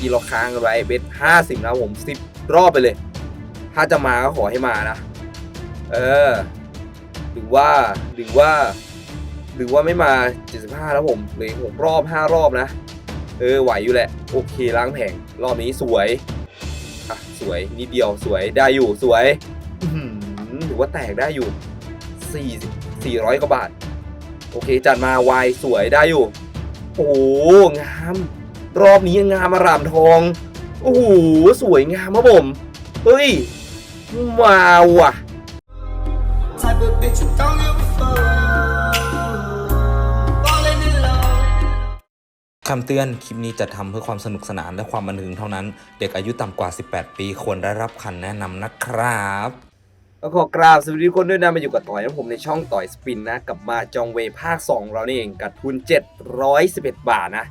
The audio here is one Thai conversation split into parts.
กี้เราค้างกันไว้เบ็ดห้าสิบนะผมสิบรอบไปเลย ถ้าจะมาก็ขอให้มานะ เออ หรือว่าหรือว่า หรือว่าไม่มา75แล้วผมเลืออกหกรอบ5รอบนะ เออไหวอยู่แหละ โอเคล้างแผงรอบนี้สวยอะสวยนิดเดียวสวยได้อยู่สวยหือถือว่าแตกได้อยู่4 400กว่าบาท โอเคจัดมาไวสวยได้อยู่ โอ้โหงาม รอบนี้งามอารามทอง โอ้โห สวยงามครับผม เฮ้ย มาว่ะ Type of bitch you don't give a fuck. Falling in love. คำเตือน คลิปนี้จะทำเพื่อความสนุกสนานและความบันเทิงเท่านั้น เด็กอายุต่ำกว่า 18 ปีควรได้รับคำแนะนำนะครับ ก็ขอกราบสวัสดีทุกคนด้วยนะมาอยู่กับต่อยนะผมในช่องต่อยสปินนะ กับมาจองเวย์ภาค 2 เรานี่เองกับทุน 711 บาทนะ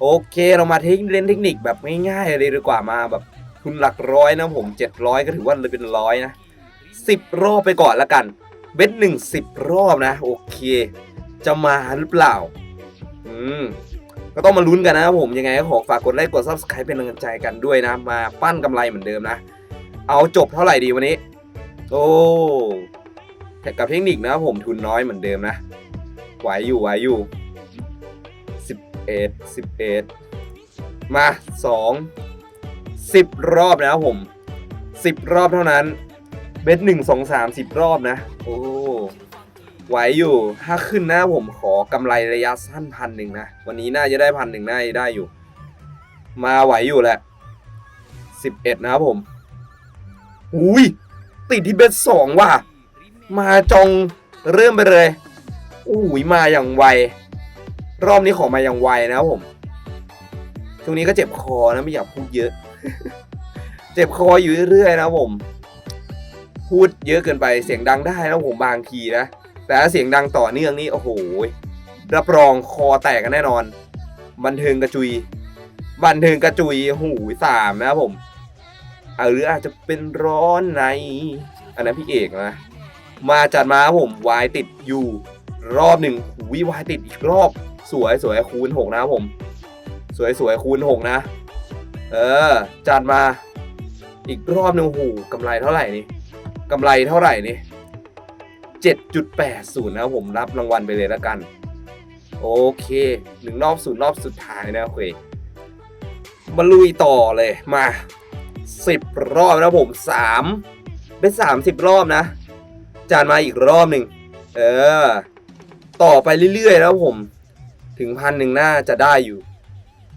โอเคเรามาเทคเล่นเทคนิคแบบง่ายๆเลยดีกว่ามาแบบทุนหลักร้อยนะผม 700 ก็ถือว่าเลยเป็นร้อยนะ 10 รอบไปก่อนละกัน เบ็ดหนึ่งสิบรอบนะ โอเค จะมาหรือเปล่า อืม ก็ต้องมาลุ้นกันนะครับผมยังไงก็ขอฝากกดไลค์กด subscribe เป็นกำลังใจกันด้วยนะ มาปั้นกำไรเหมือนเดิมนะ เอาจบเท่าไหร่ดีวันนี้ โอ้แต่กับเทคนิคนะครับผมทุนน้อยเหมือนเดิมนะไหวอยู่ไหวอยู่ เอ็ดสิบเอ็ดมาสองสิบรอบนะครับผมสิบรอบเท่านั้น เบ็ดหนึ่งสองสามสิบรอบนะ โอ้ไหวอยู่ถ้าขึ้นนะผมขอกำไรระยะสั้นพันหนึ่งนะ วันนี้น่าจะได้พันหนึ่งน่าจะได้อยู่ มาไหวอยู่แหละสิบเอ็ดนะครับผมอุ้ยติดที่เบ็ดสองว่ะ มาจองเริ่มไปเลยอุ้ยมาอย่างไว รอบนี้ขอมาอย่างไวนะครับผมช่วงนี้ก็เจ็บคอนะไม่อยากพูดเยอะ เจ็บคออยู่เรื่อยๆนะผม พูดเยอะเกินไปเสียงดังได้นะผมบางทีนะ แต่ถ้าเสียงดังต่อเนื่องนี่โอ้โห รับรองคอแตกกันแน่นอน บันเทิงกระจุย บันเทิงกระจุยหูสามนะครับผมอะหรืออาจจะเป็นร้อนใน อันนั้นพี่เอกนะ มาจัดมาผมวายติดอยู่ รอบหนึ่งหูยวายติดอีกรอบ สวยสวยคูณหกนะครับผม สวยสวยคูณหกนะ เออ จัดมาอีกรอบหนึ่งหูกำไรเท่าไหร่นี่กำไรเท่าไหร่นี่เจ็ดจุดแปดศูนย์นะครับผมรับรางวัลไปเลยแล้วกัน โอเคหนึ่งรอบศูนย์รอบสุดท้ายนะเคมาลุยต่อเลยมาสิบรอบนะผมสามเป็นสามสิบรอบนะ จานมาอีกรอบหนึ่งเออ ต่อไปเรื่อยๆแล้วผม ถึงพันหนึ่งน่าจะได้อยู่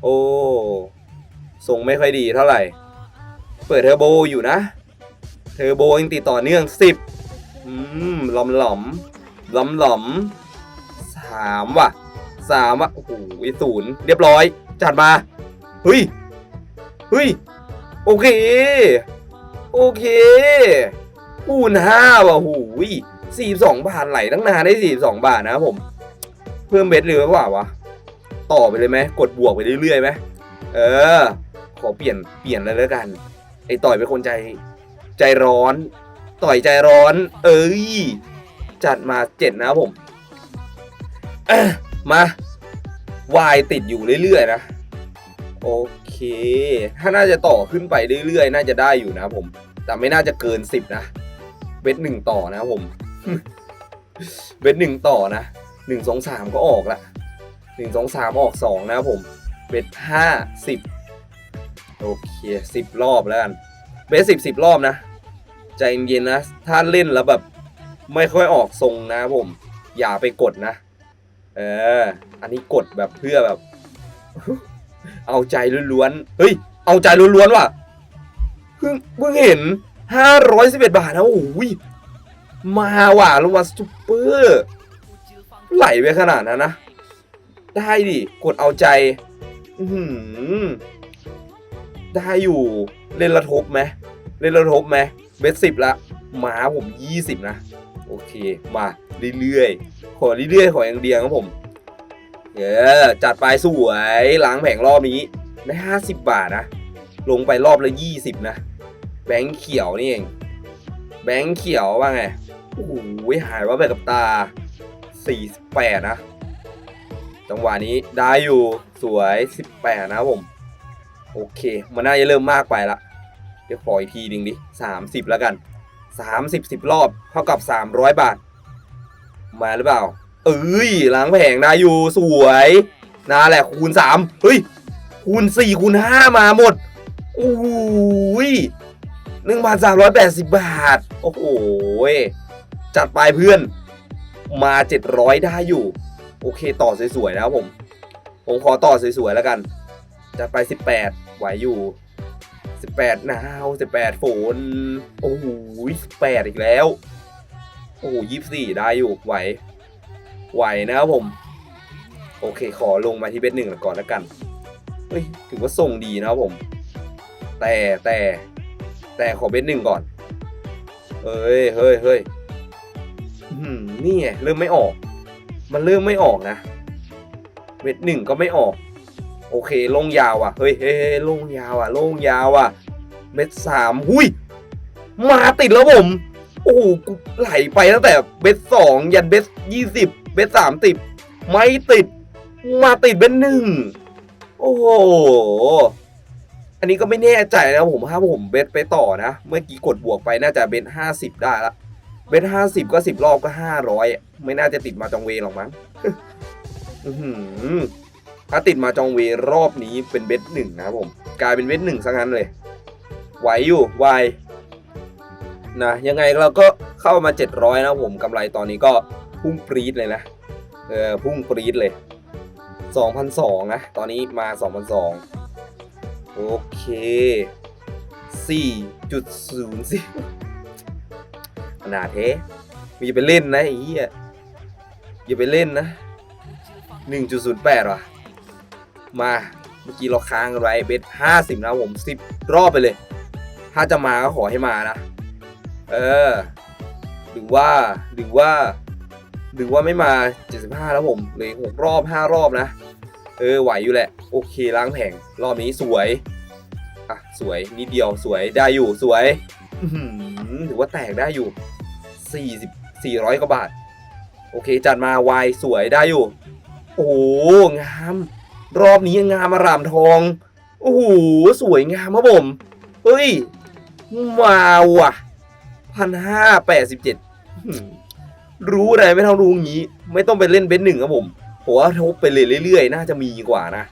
โอ้ส่งไม่ค่อยดีเท่าไหร่ เปิดเทอร์โบอยู่นะ เทอร์โบยังติดต่อเนื่องสิบอืมหลอมหลอมหลอมหลอมสามว่ะสามว่ะโอ้โหศูนย์เรียบร้อย จัดมาเฮ้ยเฮ้ยโอเค โอเคคูณห้าว่ะหูยสี่สองบาทไหลตั้งนานได้สี่สองบาทนะครับผม เพิ่มเบ็ดหรือเปล่าวะต่อไปเลยไหมกดบวกไปเรื่อยๆไหมเออ ขอเปลี่ยนเปลี่ยนเลยแล้วกัน ไอ้ต่อยเป็นคนใจใจร้อน ต่อยใจร้อน เอ้ยจัดมาเจ็ดนะผมมาวายติดอยู่เรื่อยๆนะโอเค ถ้าน่าจะต่อขึ้นไปเรื่อยๆ น่าจะได้อยู่นะผม แต่ไม่น่าจะเกินสิบนะเบ็ดหนึ่งต่อนะผม เบ็ดหนึ่งต่อนะ หนึ่งสองสามก็ออกละหนึ่งสองสามออกสองนะครับผม เบ็ดห้าสิบโอเคสิบรอบแล้วกัน เบ็ดสิบสิบรอบนะ ใจเย็นๆนะ ถ้าเล่นแล้วแบบไม่ค่อยออกทรงนะผม อย่าไปกดนะ เออ อันนี้กดแบบเพื่อแบบ เอาใจล้วนๆ เฮ้ย เอาใจล้วนๆว่ะ เพิ่งเพิ่งเห็นห้าร้อยสิบเอ็ดบาทนะโอ้ยมาว่ะลงมาซูเปอร์ ไหลไปขนาดนั้นนะ ได้ดิ กดเอาใจ อืได้อยู่ เล่นระทบไหมเล่นระทบไหมเบสสิบละหมาผมยี่สิบนะ โอเค มาเรื่อยๆ ขอเรื่อยๆ ขออย่างเดียวครับผม เออจัดไปสวยล้างแผงรอบนี้ได้ห้าสิบบาทนะ ลงไปรอบละยี่สิบนะ แบงค์เขียวนี่เอง แบงค์เขียวว่าไง โอ้โหหายว่าไปกับตา สี่แปดนะ จังหวะนี้ได้อยู่สวยสิแปดนะผม โอเค มันน่าจะเริ่มมากไปละ เดี๋ยวขออีกทีหนึ่งดิสามสิบแล้วกันสามสิบสิบรอบ เท่ากับสามร้อยบาท มาหรือเปล่า เอ้ยล้างแผงได้อยู่สวยนาแหละคูณสามเฮ้ย คูณสี่คูณห้ามาหมดโอ้โหหนึ่งพันสามร้อยแปดสิบบาท โอ้โห จัดไปเพื่อน มาเจ็ดร้อยได้อยู่ โอเคต่อสวยๆนะครับผม ผมขอต่อสวยๆแล้วกันจัดไปสิบแปดไหวอยู่สิบแปดหนาวสิบแปดฝนโอ้โหสิบแปดอีกแล้ว โอ้โหยี่สี่ได้อยู่ไหว ไหวนะครับผม โอเคขอลงมาที่เบสหนึ่งก่อนแล้วกัน เฮ้ยถือว่าส่งดีนะครับผม แต่แต่แต่ขอเบสหนึ่งก่อน เฮ้ยเฮ้ยเฮ้ย นี่ไงเริ่มไม่ออก มันเริ่มไม่ออกนะเบสหนึ่งก็ไม่ออก โอเคลงยาวอะ เฮ้ยเฮ้ยเฮ้ยลงยาวอะลงยาวอะเบสสามหุยมาติดแล้วผม โอ้โหกูไหลไปตั้งแต่เบสสองยันเบสยี่สิบเบสสามติด ไม่ติด มาติดเบสหนึ่งโอ้โหอันนี้ก็ไม่แน่ใจนะผมถ้าผมเบสไปต่อนะ เมื่อกี้กดบวกไปน่าจะเบสห้าสิบได้ละ เบสห้าสิบก็สิบรอบก็ห้าร้อยไม่น่าจะติดมาจองเวหรอกมั้งถ้าติดมาจองเวรอบนี้เป็นเบสหนึ่งนะครับผม กลายเป็นเบสหนึ่งซะงั้นเลย ไหวอยู่ไหวนะยังไงเราก็เข้ามา 700 นะครับผมกำไรตอนนี้ก็พุ่งปรี๊ดเลยนะ เออพุ่งปรี๊ดเลย 2,002 นะ ตอนนี้มา 2,002 โอเค 4.0สิ นาดเทมีไปเล่นนะไอ้เหี้ยอย่าไปเล่นนะ 1.08ว่ะ มาเมื่อกี้เราค้างกันไว้เบส50 นะผม 10 รอบไปเลย ถ้าจะมาก็ขอให้มานะ เออ หรือว่า หรือว่า หรือว่าไม่มา 75 แล้วผมเหลย6รอบ 5 รอบนะ เออ ไหวอยู่แหละ โอเคล้างแผง รอบนี้สวย อะ สวยนิดเดียวสวยได้อยู่สวยถือว่าแตกได้อยู่ 40 400กว่าบาท โอเค จัดมาไวสวยได้อยู่ โอ้โหงาม รอบนี้งามอารามทอง โอ้โหสวยงามครับผม เฮ้ย มาว่ะพันห้าแปดสิบเจ็ดรู้อะไรไม่เท่ารู้งี้ ไม่ต้องไปเล่นเบนหนึ่งครับผมผมว่าทบไปเรื่อยๆ น่าจะมีกว่านะ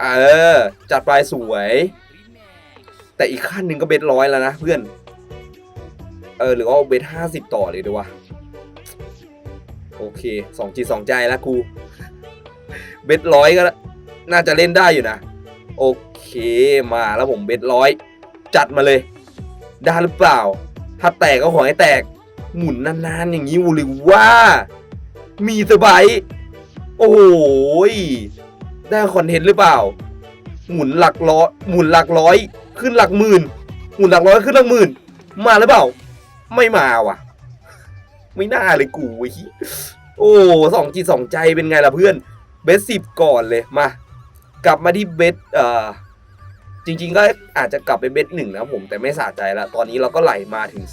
เออ จัดไปสวย แต่อีกขั้นหนึ่งก็เบสร้อยแล้วนะเพื่อน เออหรือว่าเอาเบสห้าสิบต่อเลยดีวะโอเคสองจีสองใจแล้วกูเบสร้อยก็น่าจะเล่นได้อยู่นะ โอเคมาแล้วผมเบสร้อยจัดมาเลย ได้หรือเปล่า ถ้าแตกก็ขอให้แตก หมุนนานๆอย่างนี้หรือว่า มีสบายโอ้โหยได้คอนเทนต์หรือเปล่า หมุนหลักร้อยหมุนหลักร้อย ขึ้นหลักหมื่น หมุนหลักร้อยขึ้นหลักหมื่น มาหรือเปล่า ไม่มาว่ะ ไม่น่าเลยกูไอ้ขี้โอ้สองจีสองใจเป็นไงล่ะเพื่อน เบสสิบก่อนเลยมา กลับมาที่เบสเอ่อจริง ๆ ก็อาจจะกลับไปเบสหนึ่งนะผมแต่ไม่สะใจแล้วตอนนี้เราก็ไหลมาถึง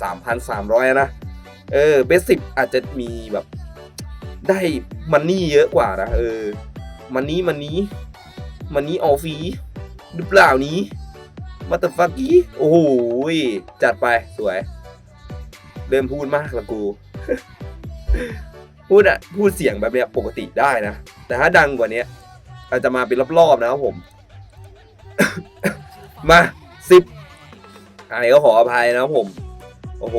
3,300 นะ เออเบสสิบอาจจะมีแบบ ได้มันนี่เยอะกว่านะเออมันนี้มันนี้ มันนี้ออฟฟีหรือเปล่านี้มาตฟักกี้โอ้โหยจัดไปสวย เริ่มพูดมากละกู พูดอะพูดเสียงแบบเนี้ยปกติได้นะ แต่ถ้าดังกว่านี้อาจจะมาเป็นรอบๆนะครับผม มาสิบอะไรก็ขออภัยนะครับผม โอ้โห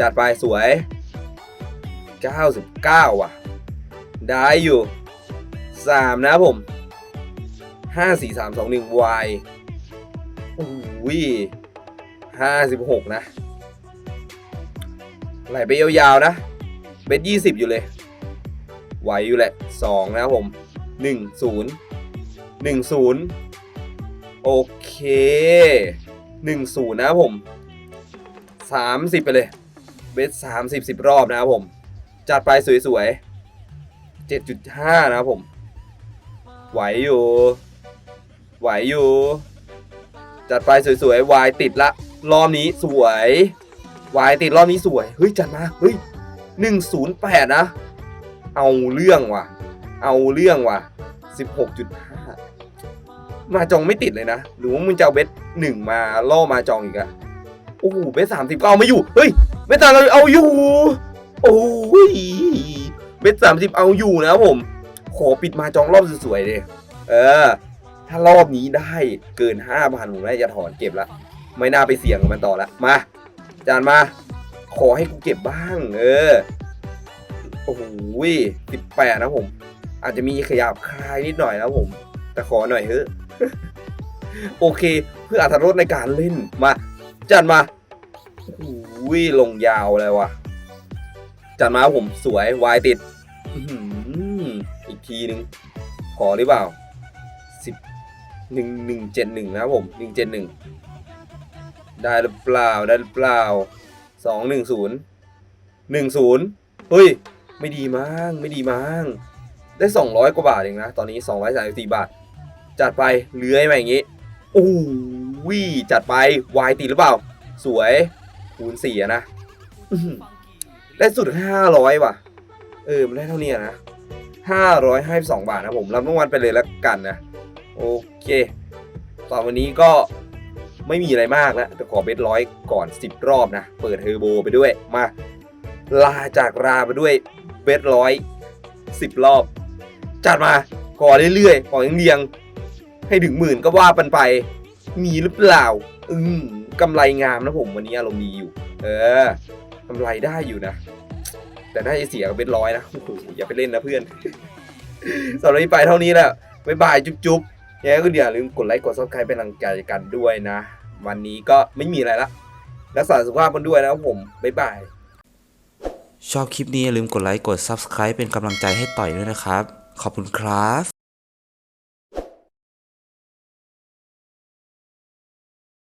จัดไปสวย 99 ว่ะ ได้อยู่ 3 นะผม 5 4 3 2 1 Y โอ้โห56 นะ ไหลไปยาวๆนะ เบส20อยู่เลย ไหวอยู่แหละ2นะครับผม1 0 1 0โอเค1 0นย์นะครับผม30ไปเลย เบส30 10รอบนะครับผม จัดไปสวยๆ7.5นะครับผม ไหวอยู่ ไหวอยู่ จัดไปสวยๆวายติดละ รอบนี้สวย วายติดรอบนี้สวย เฮ้ย จัดมาเฮ้ย108นย์แปดนะ เอาเรื่องว่ะ เอาเรื่องว่ะ16.5มาจองไม่ติดเลยนะ หรือว่ามึงจะเอาเบสหนึ่งมาล่อมาจองอีกอะโอ้โหเบสสามสิบก็เอาไม่อยู่ เฮ้ยเบสสามเราเอาอยู่ โอ้ยเบสสามสิบเอาอยู่นะผม ขอปิดมาจองรอบสวยๆเลยเออ ถ้ารอบนี้ได้เกินห้าพันผมน่าจะถอนเก็บละ ไม่น่าไปเสี่ยงกับมันต่อละ มา จานมา ขอให้กูเก็บบ้าง เออ โอ้โหสิบแปดนะผม อาจจะมีขยับคลายนิดหน่อยนะผม แต่ขอหน่อยเฮ้โอเค เพื่ออรรถรสในการเล่น มาจัดมา โอ้โหลงยาวเลยว่ะจัดมาผมสวยวายติดอีกทีนึง ขอหรือเปล่าสิบหนึ่งหนึ่งเจ็ดหนึ่งนะผมหนึ่งเจ็ดหนึ่ง ได้หรือเปล่าได้หรือเปล่าสองหนึ่งศูนย์หนึ่งศูนย์เฮ้ย ไม่ดีมั้งไม่ดีมั้งได้สองร้อยกว่าบาทเองนะ ตอนนี้สองร้อยสามสิบสี่บาท จัดไปเลื้อยมาอย่างงี้โอ้วิจัดไปวายตีหรือเปล่า สวยคูณสี่นะได้สุดห้าร้อยว่ะ เออมันได้เท่านี้นะห้าร้อยห้าสองบาทนะผมรับรางวัลไปเลยแล้วกันนะ โอเคตอนวันนี้ก็ ไม่มีอะไรมากแล้วแต่ขอเบสร้อยก่อน 10 รอบนะ เปิดเทอร์โบไปด้วยมา ลาจากราไปด้วยเบสร้อยสิบรอบ จัดมาขอเรื่อยๆขอเรียงๆให้ถึงหมื่นก็ว่าปันไป มีหรือเปล่า อืมกำไรงามนะผมวันนี้อารมณ์ดีอยู่ เออกำไรได้อยู่นะ แต่น่าจะเสียกับเบสร้อยนะโอ้โหอย่าไปเล่นนะเพื่อนสำหรับวันนี้ไปเท่านี้แหละบ๊ายบายจุ๊บๆยังไงก็อย่าลืมกดไลค์กดซับสไครป์เป็นกำลังใจกันด้วยนะ วันนี้ก็ไม่มีอะไรละรักษาสุขภาพกันด้วยนะครับผม บ๊ายบาย ชอบคลิปนี้อย่าลืมกดไลค์ กด Subscribe เป็นกำลังใจให้ต่อยด้วยนะครับ ขอบคุณครับ